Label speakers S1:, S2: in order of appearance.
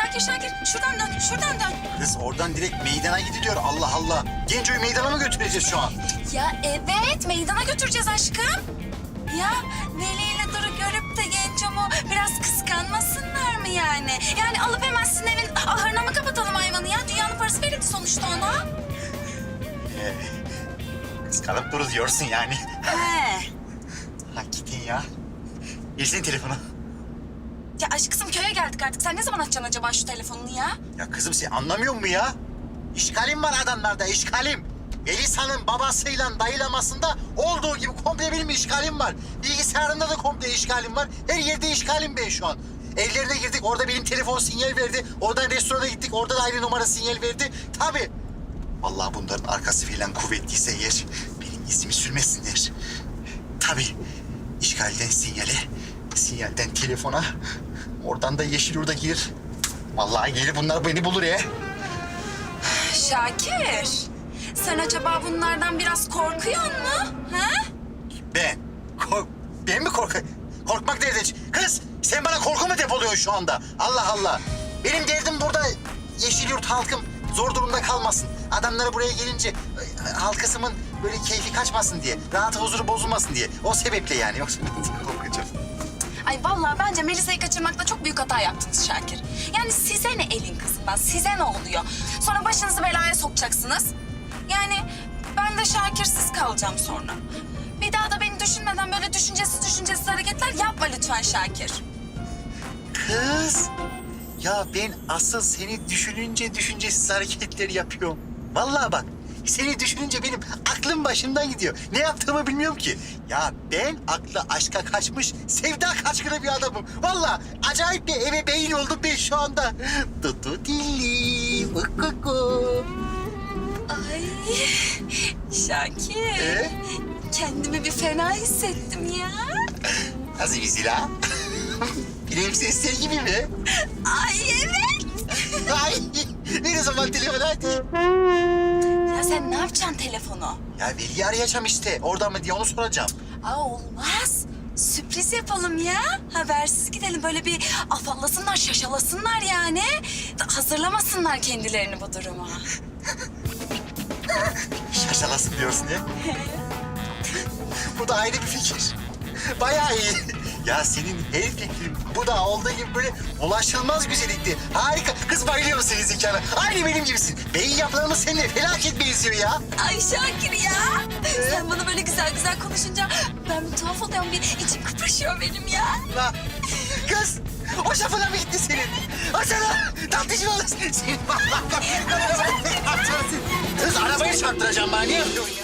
S1: Şakir Şakir şuradan dön şuradan dön.
S2: Kız oradan direkt meydana gidiliyor. Allah Allah. Genco'yu meydana mı götüreceğiz şu an?
S1: Ya evet meydana götüreceğiz aşkım. Ya Veli ile Duru görüp de Genco'mu biraz kıskanmasınlar mı yani? Yani alıp hemen sizin evin ahırına mı kapatalım hayvanı ya? Dünyanın parası verildi sonuçta ona.
S2: Ee, kıskanıp duruz diyorsun yani.
S1: He.
S2: Hakikaten ya. Versene telefonu.
S1: Ya aşkım köye geldik artık. Sen ne zaman açacaksın acaba şu telefonunu ya?
S2: Ya kızım sen anlamıyor musun ya? İşgalim var adamlarda, işgalim. Elisa'nın babasıyla dayılamasında olduğu gibi komple benim işgalim var. Bilgisayarında da komple işgalim var. Her yerde işgalim ben şu an. Evlerine girdik, orada benim telefon sinyal verdi. Oradan restorana gittik, orada da aynı numara sinyal verdi. Tabii. Allah bunların arkası filan kuvvetliyse eğer benim izimi sürmesinler. Tabii. İşgalden sinyale, sinyalden telefona, oradan da yeşil orada gir. Vallahi gelir bunlar beni bulur ya.
S1: Şakir. Sen acaba bunlardan biraz korkuyor mu? Ha?
S2: Ben? Kork ben mi korkayım? Korkmak nerede? Kız sen bana korku mu depoluyorsun şu anda? Allah Allah. Benim derdim burada Yeşilyurt halkım zor durumda kalmasın. Adamları buraya gelince e, halkasımın böyle keyfi kaçmasın diye. Rahat huzuru bozulmasın diye. O sebeple yani. Yoksa korkacağım.
S1: Ay vallahi bence Melisa'yı kaçırmakta çok büyük hata yaptınız Şakir. Yani size ne elin kızından, size ne oluyor? Sonra başınızı belaya sokacaksınız. Yani ben de Şakir'siz kalacağım sonra. Bir daha da beni düşünmeden böyle düşüncesiz düşüncesiz hareketler yapma lütfen Şakir.
S2: Kız. Ya ben asıl seni düşününce düşüncesiz hareketler yapıyorum. Vallahi bak. Seni düşününce benim aklım başımdan gidiyor. Ne yaptığımı bilmiyorum ki. Ya ben aklı aşka kaçmış, sevda kaçkını bir adamım. Vallahi acayip bir ebeveyn oldum ben şu anda. Tutu dilli, ukuku.
S1: Ay Şakir.
S2: Ee?
S1: Kendimi bir fena hissettim ya.
S2: Nasıl bir silah? Prensesler gibi mi?
S1: Ay evet.
S2: Ay, ver o zaman telefonu hadi.
S1: Ya sen ne yapacaksın telefonu?
S2: Ya Veli'yi arayacağım işte. Orada mı diye onu soracağım.
S1: Aa olmaz. Sürpriz yapalım ya. Habersiz gidelim böyle bir afallasınlar, şaşalasınlar yani. Hazırlamasınlar kendilerini bu duruma.
S2: Şaşalasın diyorsun ya. bu da ayrı bir fikir. Bayağı iyi. Ya senin her fikrin bu da olduğu gibi böyle ulaşılmaz güzellikti. Harika. Kız bayılıyorum senin zekana. Aynı benim gibisin. Beyin yapılarımız seninle felaket benziyor ya.
S1: Ay Şakir ya. Sen bana böyle güzel güzel konuşunca ben bir tuhaf oluyorum. Bir içim kıpraşıyor benim ya.
S2: Ha. Kız o şafına mı gitti senin? O sana tatlıcı mı olasın? Senin Kız arabayı çarptıracağım bana. Yapıyorsun